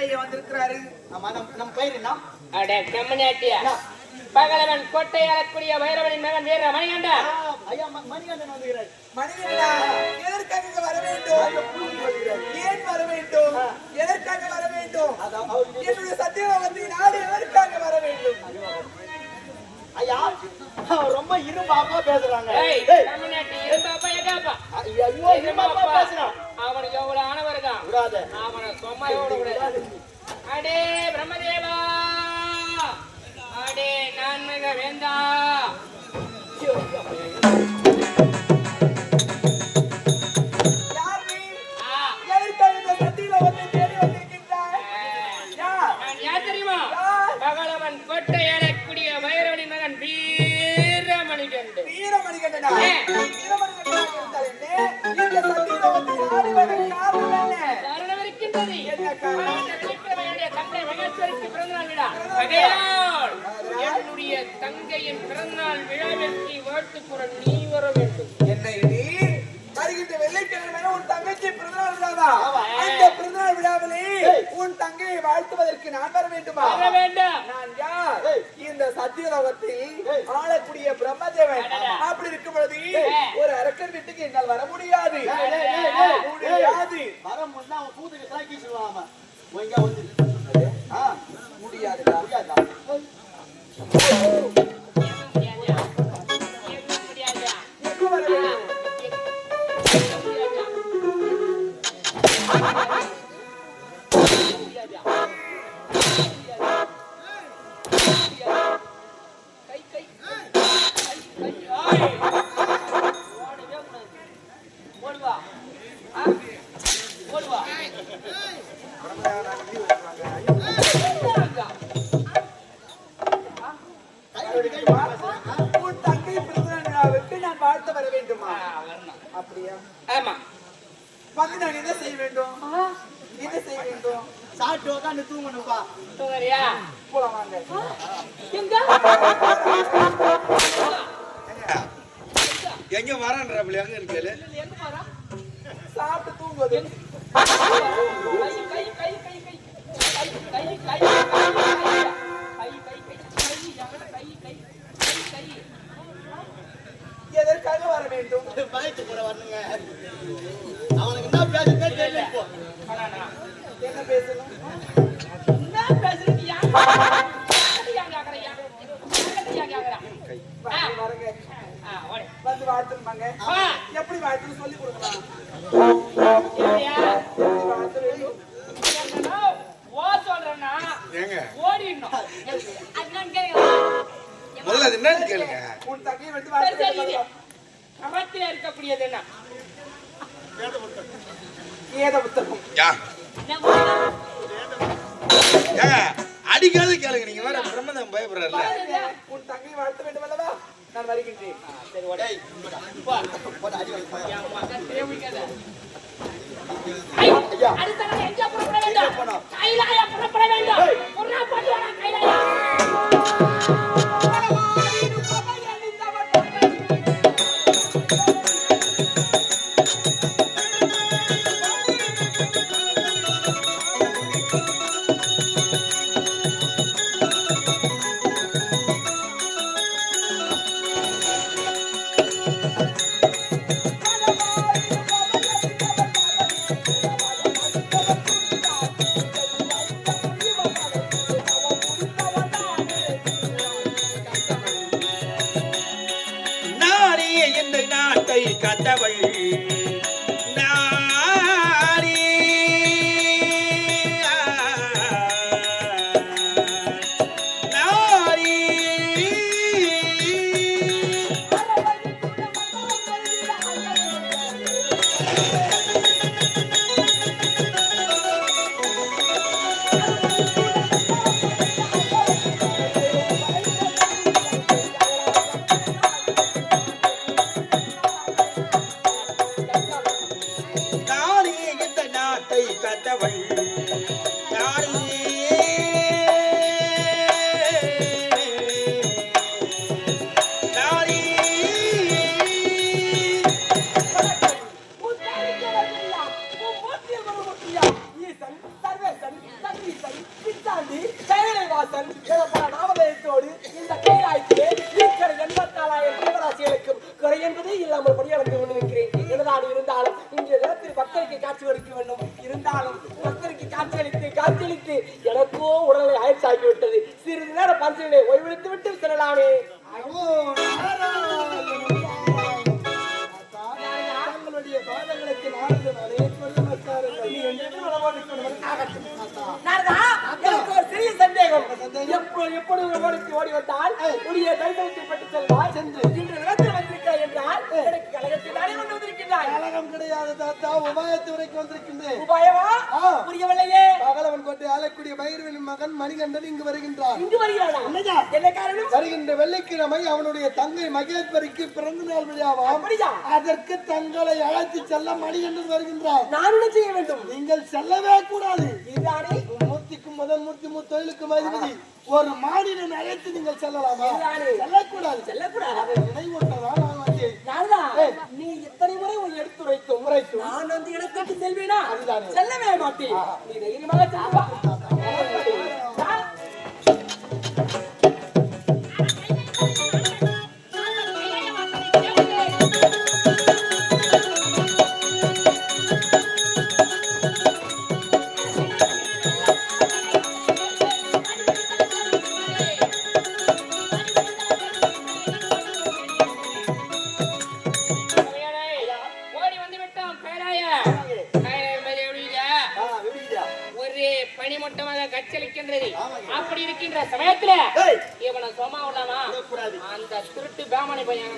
ஐயா வந்திருக்கிறாரு. நம் பகலவன் கோட்டை ஆளக்கூடிய வைரவனின் மகன் வீர மணிகண்டா ஐயா எதற்காக வர வேண்டும்? ஏன் வர வேண்டும்? எதற்காக வர அவனுக்கு எவ்வளவு ஆணவருதான் அம்மா எவ்வளோ அடே பிரம்மதேவ. என்னுடைய தங்கையின் பிறந்தநாள் விழாவிற்கு வாழ்த்து நீ வர வேண்டும். என்னை நீ வெள்ளிக்கிழமை உன் தங்கச்சி பிறந்தநாள் விழாவா. அந்த பிறந்தநாள் விழாவிலே. உன் தங்கையை வாழ்த்துவதற்கு நான் வர வேண்டுமா? வர வேண்டாம். நான் யார். இந்த சத்தியலோகத்தில். ஆளக்கூடிய பிரம்மதேவன். அப்படி இருக்கும் பொழுது. ஒரு அரக்கர் வீட்டுக்கு என்னால் வர முடியாது. முடியாது. வர முன்னா அவன் கூத்துக்கு சாக்கி சொல்லுவான் முடியாதுடா. பண்ணுங்க. அவனுக்கு என்ன பேசுறதே தெரியல இப்போ. என்ன பேசணும்? என்ன பேசுறது? யார்? வந்து வாழ்த்துருப்பாங்க எப்படி வாழ்த்துன்னு சொல்லி கொடுக்கலாம்? ஓ சொல்றேன்னா? ஓடிடணும். அது என்னன்னு கேளுங்க. முதல்ல என்னன்னு கேளுங்க. உன் தங்கையை வந்து வாழ்த்து சமத்தில் இருக்கக்கூடியது என்ன? வேத புத்தகம். அடிக்காது கேளுங்க நீங்க வேற பிரம்மதம் பயப்படுறல உன் தங்கை வளர்த்த வேண்டும் அல்லவா? நான் வருகின்றேன். சரி உடை புறப்பட வேண்டும். கைலாயா புறப்பட வேண்டும். கதவள் குறை என்பதே இல்லாமல் படி நடந்து கொண்டு நிற்கிறேன் என்னதான் இருந்தாலும் இங்கே நிலத்தில் பக்தருக்கு காட்சி அளிக்க வேண்டும். இருந்தாலும் பக்தருக்கு காட்சி அளித்து காட்சி அளித்து எனக்கோ உடலை ஆயிடுச்சு ஆகிவிட்டது சிறிது நேரம் பரிசீலனை ஓய்வெடுத்து விட்டு செல்லலாமே. பாதங்களுக்கு நாரதன் அதே சொல்ல மாட்டார்கள் கொண்டு சிறிய சந்தேகம். எப்போ எப்பொழுது ஓடிக்கு ஓடி வந்தால் உடைய தரிசனத்தை பெற்று செல்வாய்? சென்று. இன்று விளக்கில் வந்திருக்கிறாய் என்றால் எனக்கு கழகத்தில் தானே கொண்டு வந்திருக்கிறாய் கலகம் கிடையாது தாத்தா. உபாயத்து வரைக்கும் வந்திருக்கின்றேன். உபாயமா. புரியவில்லையே. பகலவன் கோட்டை ஆளக்கூடிய பைரவனின் மகன் மணிகண்டன் இங்கு வருகின்றான் இங்கு வருகிறானா? என்ன காரணம்? வருகின்ற வெள்ளிக்கிழமை அவனுடைய தங்கை மகேஸ்வரிக்கு பிறந்த நாள் விழாவாம். அதற்கு தங்களை அழைத்து செல்ல மணிகண்டன் வருகின்றான் நான் என்ன செய்ய வேண்டும்? நீங்கள் செல்லவே கூடாது. இதுதானே? முதல் மூர்த்தி முத்தொழிலுக்கும் அதிபதி. ஒரு மாநிலம் அழைத்து நீங்கள் செல்லலாமா? இதுதானே. செல்லக்கூடாது. செல்லக்கூடாது. நினைவூட்டதான் நான் வந்தேன். நீ எத்தனை முறை உன் எடுத்துரைத்தும் உரைத்தும் நான் வந்து இடத்துக்கு செல்வேனா? அதுதானே. செல்லவே மாட்டேன். நீ தைரியமாக சென்று ஒரு பனிமூட்டமாக கச்சலிக்கின்றது அப்படி இருக்கின்ற சமயத்துல இவனை சும்மா விடாமா விடக்கூடாது. அந்த திருட்டு பேமனை பையன்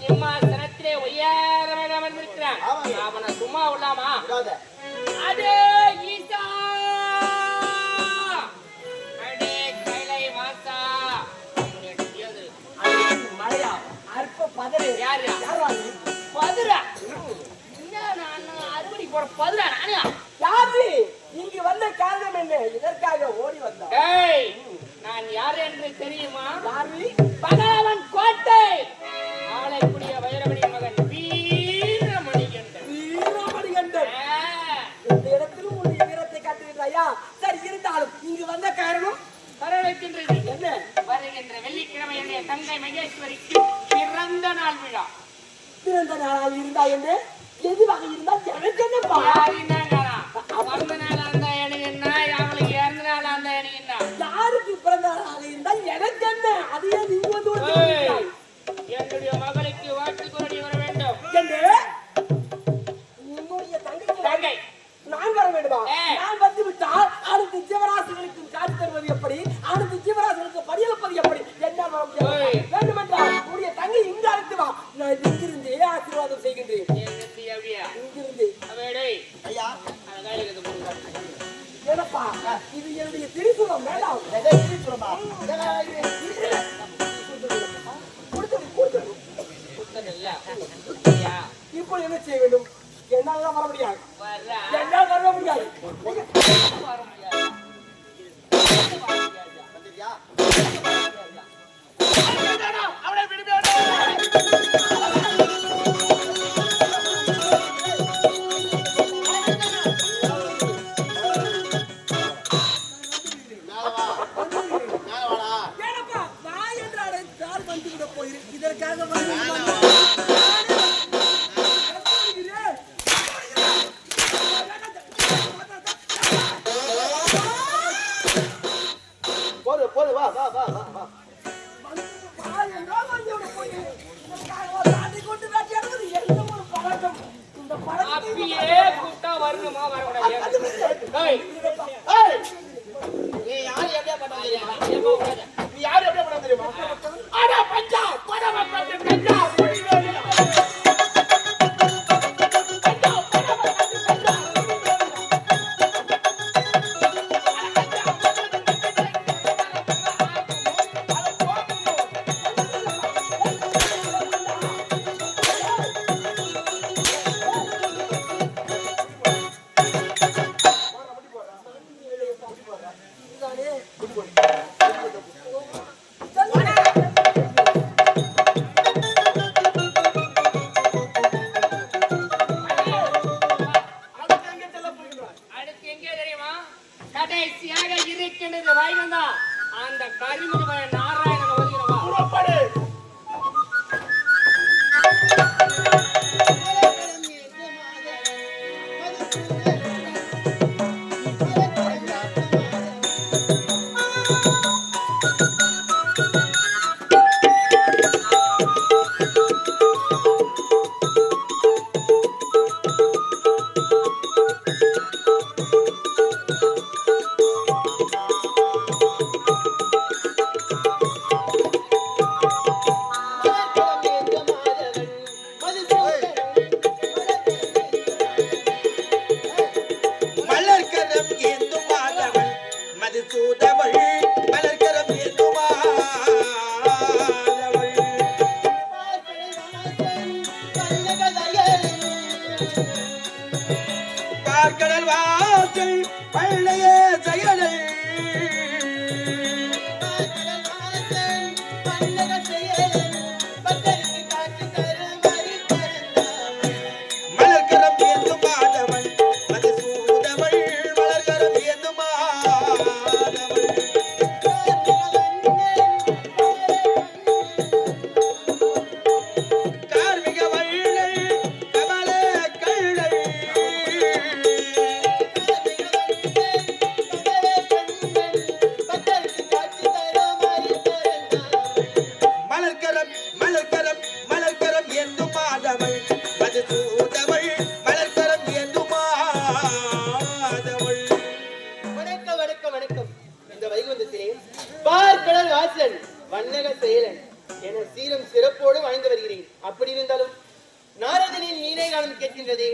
சிம்மாசனத்திலே உயரமாக அமர்ந்திருக்கிறான். அவனை சும்மா விடாத. அடே ஈசா. மழையா அற்ப பதறு யாரு? யாரா? பதுரா அறுவடை போற பதுரா நானே. யாரு? இங்கு வந்த காரணம் என்ன? இதற்காக ஓடி வந்தா. ஏய் நான் யார் என்று தெரியுமா? யாரு? பகலவன் இது என்னுடைய திரிசூலம் வேண்டாம் ஐயா இப்போ என்ன செய்ய வேண்டும்? என்னால வர முடியாது. என்னால் வர முடியாது. ஏய், யார் எப்படியா பண்ண தெரியுமா? நீங்களும் சிறப்போடு வாழ்ந்து வருகிறேன். அப்படி இருந்தாலும் நாரதனின் நீனை காலம் கேட்கின்றதே.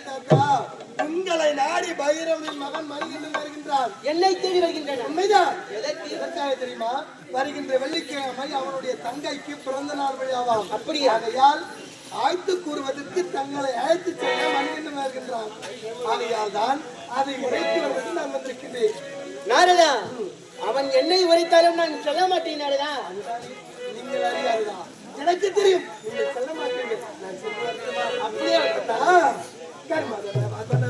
தாத்தா உங்களை நாடி பைரவனின் மகன் மணிகண்டன் வருகின்றார் என்னை தேடி வருகின்றனர் உண்மைதான். எதை தெரியுமா? வருகின்ற வெள்ளிக்கிழமை அவனுடைய தங்கைக்கு பிறந்த நாள் விழாவாம் அப்படி ஆகையால் ஆய்த்து கூறுவதற்கு தங்களை அழைத்து செல்ல மணிகண்டன் வருகின்றான். ஆகையால் தான் அதை வருவதற்கு நான் வந்திருக்கின்றேன் நாரதா அவன் என்னை உரைத்தாலும் நான் சொல்ல மாட்டேன் நாரதா. நீங்கள் அறியாதா எனக்கு தெரியும். நீங்கள் சொல்ல மாட்டீங்க நான் சொல்லுவதற்கு அப்படியே Quero mandar, mandar.